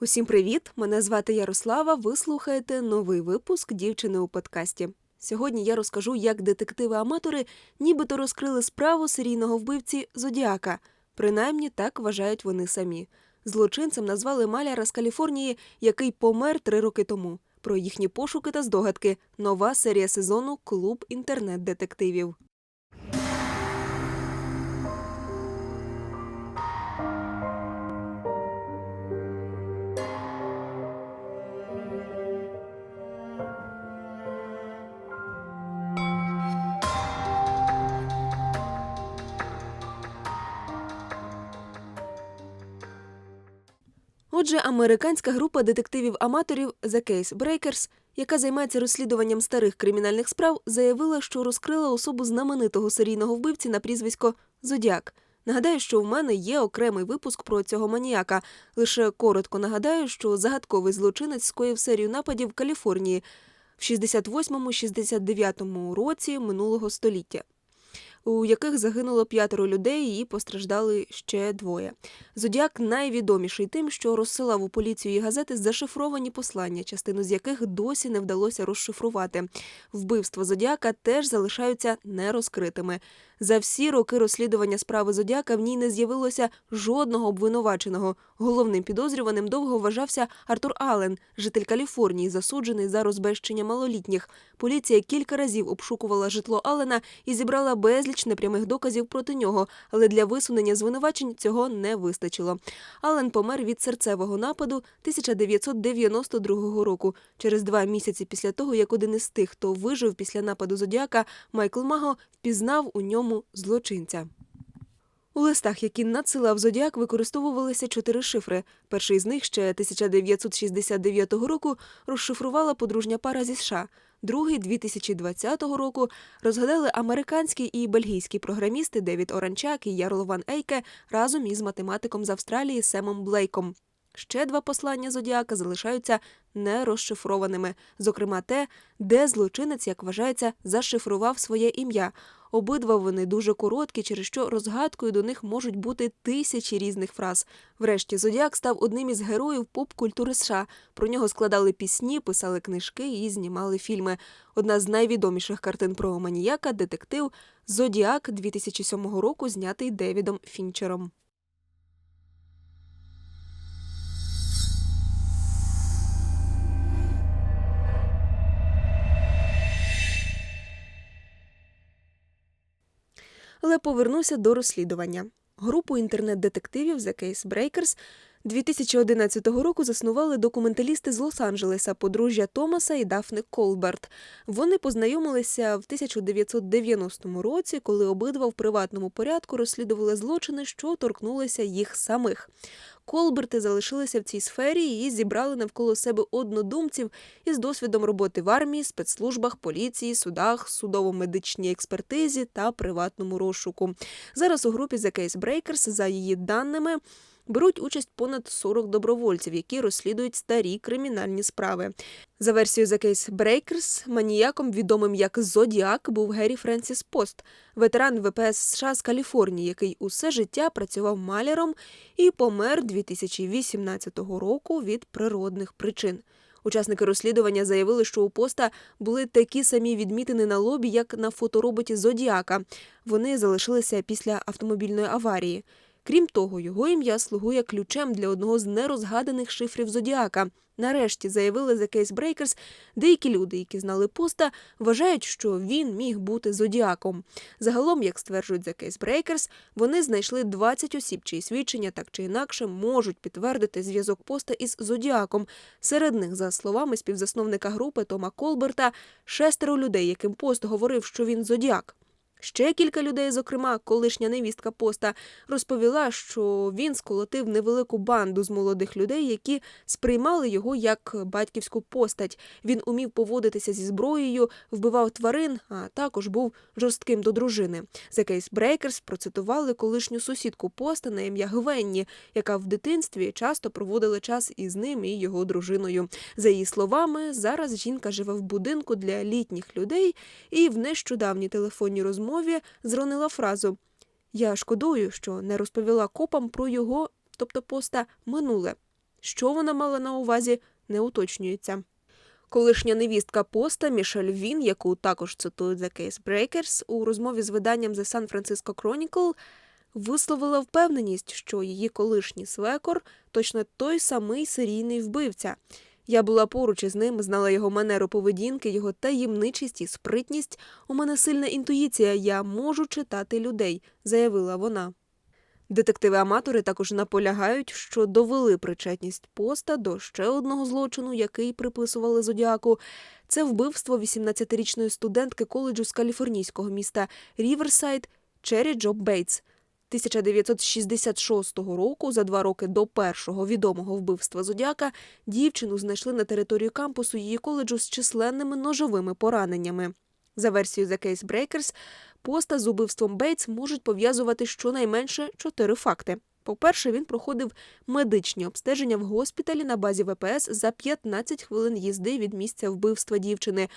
Усім привіт! Мене звати Ярослава. Ви слухаєте новий випуск дівчини у подкасті. Сьогодні я розкажу, як детективи-аматори нібито розкрили справу серійного вбивці Зодіака. Принаймні так вважають вони самі. Злочинцем назвали маляра з Каліфорнії, який помер три роки тому. Про їхні пошуки та здогадки. Нова серія сезону Клуб інтернет-детективів. Отже, американська група детективів-аматорів The Case Breakers, яка займається розслідуванням старих кримінальних справ, заявила, що розкрила особу знаменитого серійного вбивці на прізвисько Зодіак. Нагадаю, що в мене є окремий випуск про цього маніяка. Лише коротко нагадаю, що загадковий злочинець скоїв серію нападів в Каліфорнії в 68-69 році минулого століття. У яких загинуло п'ятеро людей і постраждали ще двоє. Зодіак найвідоміший тим, що розсилав у поліцію і газети зашифровані послання, частину з яких досі не вдалося розшифрувати. Вбивства Зодіака теж залишаються нерозкритими. За всі роки розслідування справи Зодіака в ній не з'явилося жодного обвинуваченого. Головним підозрюваним довго вважався Артур Аллен, житель Каліфорнії, засуджений за розбещення малолітніх. Поліція кілька разів обшукувала житло Аллена і зібрала безліч непрямих доказів проти нього, але для висунення звинувачень цього не вистачило. Аллен помер від серцевого нападу 1992 року. Через два місяці після того, як один із тих, хто вижив після нападу Зодіака, Майкл Маго впізнав у ньому злочинця. У листах, які надсилав Зодіак, використовувалися чотири шифри. Перший з них ще 1969 року розшифрувала подружня пара зі США. Другий 2020 року розгадали американські і бельгійські програмісти Девід Оранчак і Ярло Ван Ейке разом із математиком з Австралії Семом Блейком. Ще два послання Зодіака залишаються нерозшифрованими, зокрема те, де злочинець, як вважається, зашифрував своє ім'я. Обидва вони дуже короткі, через що розгадкою до них можуть бути тисячі різних фраз. Врешті Зодіак став одним із героїв поп-культури США. Про нього складали пісні, писали книжки і знімали фільми. Одна з найвідоміших картин про маніяка детектив Зодіак 2007 року, знятий Девідом Фінчером. Але повернуся до розслідування. Групу інтернет-детективів The Case Breakers 2011 року заснували документалісти з Лос-Анджелеса, подружжя Томаса і Дафни Колберт. Вони познайомилися в 1990 році, коли обидва в приватному порядку розслідували злочини, що торкнулися їх самих. Колберти залишилися в цій сфері і зібрали навколо себе однодумців із досвідом роботи в армії, спецслужбах, поліції, судах, судово-медичній експертизі та приватному розшуку. Зараз у групі The Case Breakers, за її даними. Беруть участь понад 40 добровольців, які розслідують старі кримінальні справи. За версією The Case Breakers, маніяком, відомим як Зодіак, був Геррі Френсіс Пост, ветеран ВПС США з Каліфорнії, який усе життя працював маляром і помер 2018 року від природних причин. Учасники розслідування заявили, що у поста були такі самі відмітини на лобі, як на фотороботі Зодіака. Вони залишилися після автомобільної аварії. Крім того, його ім'я слугує ключем для одного з нерозгаданих шифрів Зодіака. Нарешті заявили The Case Breakers, деякі люди, які знали поста, вважають, що він міг бути зодіаком. Загалом, як стверджують The Case Breakers, вони знайшли 20 осіб, чиї свідчення так чи інакше можуть підтвердити зв'язок поста із зодіаком. Серед них, за словами співзасновника групи Тома Колберта, шестеро людей, яким пост говорив, що він зодіак. Ще кілька людей, зокрема, колишня невістка поста, розповіла, що він сколотив невелику банду з молодих людей, які сприймали його як батьківську постать. Він умів поводитися зі зброєю, вбивав тварин, а також був жорстким до дружини. The Case Breakers процитували колишню сусідку поста на ім'я Гвенні, яка в дитинстві часто проводила час із ним і його дружиною. За її словами, зараз жінка живе в будинку для літніх людей і в нещодавній телефонній розмові розмові зронила фразу Я шкодую, що не розповіла копам про його, тобто поста, минуле. Що вона мала на увазі, не уточнюється. Колишня невістка поста Мішель Він, яку також цитують The Case Breakers, у розмові з виданням The San Francisco Chronicle висловила впевненість, що її колишній свекор точно той самий серійний вбивця. Я була поруч із ним, знала його манеру поведінки, його таємничість і спритність. У мене сильна інтуїція, я можу читати людей, заявила вона. Детективи-аматори також наполягають, що довели причетність поста до ще одного злочину, який приписували зодіаку. Це вбивство 18-річної студентки коледжу з каліфорнійського міста Ріверсайд Джоб Бейтс. 1966 року, за два роки до першого відомого вбивства зодіака, дівчину знайшли на території кампусу її коледжу з численними ножовими пораненнями. За версією The Case Breakers, поста з убивством Бейтс можуть пов'язувати щонайменше чотири факти. По-перше, він проходив медичні обстеження в госпіталі на базі ВПС за 15 хвилин їзди від місця вбивства дівчини.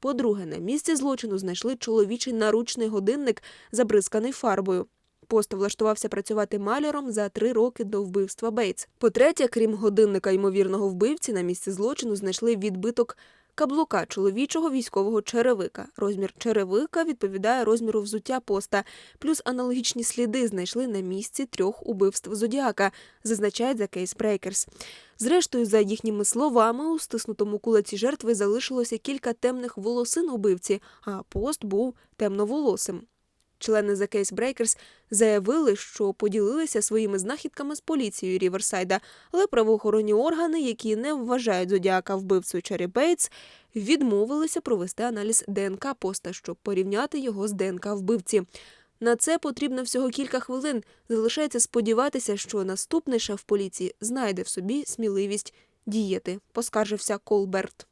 По-друге, на місці злочину знайшли чоловічий наручний годинник, забризканий фарбою. Пост влаштувався працювати маляром за три роки до вбивства Бейтс. По-третє, крім годинника ймовірного вбивці, на місці злочину знайшли відбиток каблука чоловічого військового черевика. Розмір черевика відповідає розміру взуття поста. Плюс аналогічні сліди знайшли на місці трьох убивств зодіака, зазначає The Case Breakers. Зрештою, за їхніми словами, у стиснутому кулаці жертви залишилося кілька темних волосин убивці, а пост був темноволосим. Члени The Case Breakers заявили, що поділилися своїми знахідками з поліцією Ріверсайда, але правоохоронні органи, які не вважають зодіака вбивцею Чері Бейтс, відмовилися провести аналіз ДНК поста, щоб порівняти його з ДНК вбивці. На це потрібно всього кілька хвилин. Залишається сподіватися, що наступний шеф поліції знайде в собі сміливість діяти, поскаржився Колберт.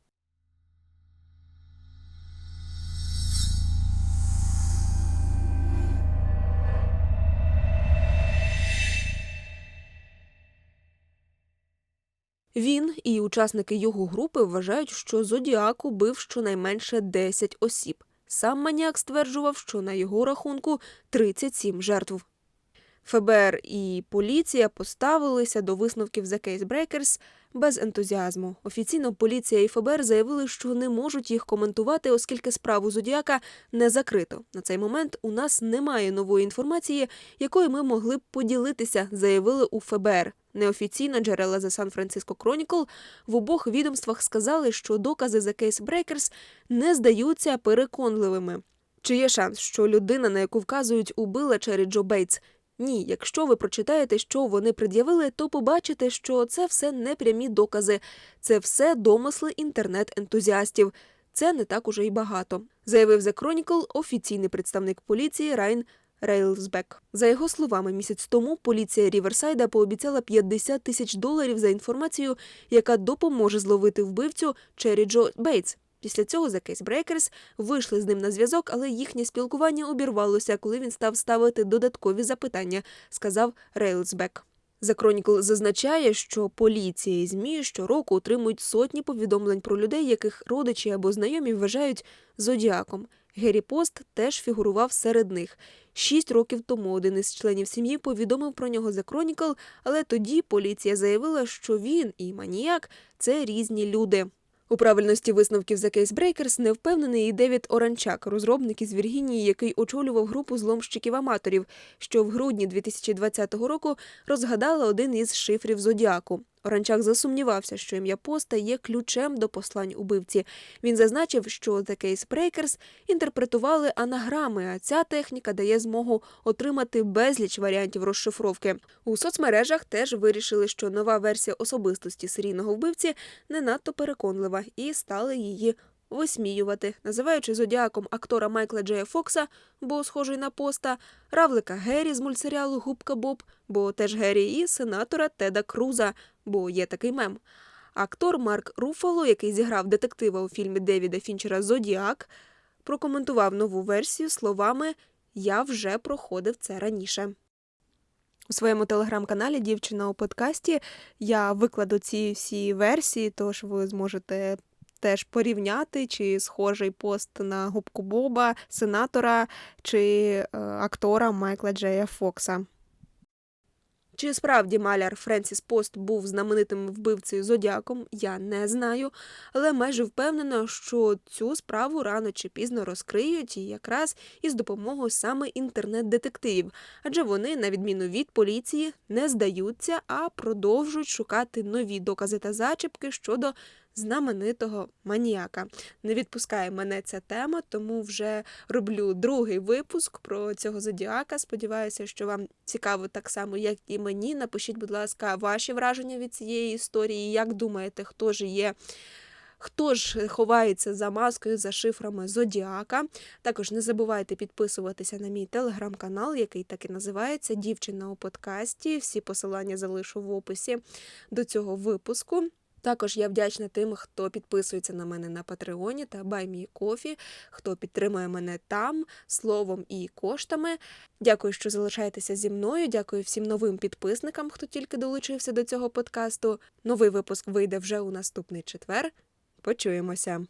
Він і учасники його групи вважають, що Зодіак убив щонайменше 10 осіб. Сам маніак стверджував, що на його рахунку 37 жертв. ФБР і поліція поставилися до висновків The Case Breakers без ентузіазму. Офіційно поліція і ФБР заявили, що не можуть їх коментувати, оскільки справу Зодіака не закрито. На цей момент у нас немає нової інформації, якою ми могли б поділитися, заявили у ФБР. Неофіційно джерела The San Francisco Chronicle в обох відомствах сказали, що докази The Case Breakers не здаються переконливими. Чи є шанс, що людина, на яку вказують, убила Чері Джо Бейтс? Ні, якщо ви прочитаєте, що вони пред'явили, то побачите, що це все не прямі докази, це все домисли інтернет-ентузіастів. Це не так уже й багато, заявив The Chronicle офіційний представник поліції Райн Рейлсбек. За його словами, місяць тому поліція Ріверсайда пообіцяла 50 тисяч доларів за інформацію, яка допоможе зловити вбивцю Чері Джо Бейтс. Після цього The Case Breakers вийшли з ним на зв'язок, але їхнє спілкування обірвалося, коли він став ставити додаткові запитання, сказав Рейлсбек. The Chronicle зазначає, що поліція і ЗМІ щороку отримують сотні повідомлень про людей, яких родичі або знайомі вважають зодіаком. Геррі Пост теж фігурував серед них. Шість років тому один із членів сім'ї повідомив про нього The Chronicle, але тоді поліція заявила, що він і маніяк це різні люди. У правильності висновків The Case Breakers не впевнений і Девід Оранчак, розробник із Віргінії, який очолював групу зломщиків-аматорів, що в грудні 2020 року розгадала один із шифрів зодіаку. Оранчак засумнівався, що ім'я поста є ключем до послань убивці. Він зазначив, що The Case Breakers інтерпретували анаграми, а ця техніка дає змогу отримати безліч варіантів розшифровки. У соцмережах теж вирішили, що нова версія особистості серійного вбивці не надто переконлива, і стали її висміювати, називаючи зодіаком актора Майкла Джея Фокса, бо схожий на поста, равлика Геррі з мультсеріалу Губка Боб, бо теж Геррі, і сенатора Теда Круза, бо є такий мем. Актор Марк Руфало, який зіграв детектива у фільмі Девіда Фінчера Зодіак, прокоментував нову версію словами Я вже проходив це раніше. У своєму телеграм-каналі Дівчина у подкасті я викладу ці всі версії, тож ви зможете теж порівняти, чи схожий пост на губку Боба, сенатора чи е, актора Майкла Джея Фокса. Чи справді маляр Френсіс Пост був знаменитим вбивцею зодіаком, я не знаю, але майже впевнена, що цю справу рано чи пізно розкриють і якраз із допомогою саме інтернет-детективів, адже вони, на відміну від поліції, не здаються, а продовжують шукати нові докази та зачіпки щодо знаменитого маніяка. Не відпускає мене ця тема, тому вже роблю другий випуск про цього зодіака. Сподіваюся, що вам цікаво так само, як і мені. Напишіть, будь ласка, ваші враження від цієї історії. Як думаєте, хто ж є? Хто ж ховається за маскою, за шифрами Зодіака? Також не забувайте підписуватися на мій телеграм-канал, який так і називається Дівчина у подкасті. Всі посилання залишу в описі до цього випуску. Також я вдячна тим, хто підписується на мене на Патреоні та BuyMeCoffee, хто підтримує мене там словом і коштами. Дякую, що залишаєтеся зі мною. Дякую всім новим підписникам, хто тільки долучився до цього подкасту. Новий випуск вийде вже у наступний четвер. Почуємося.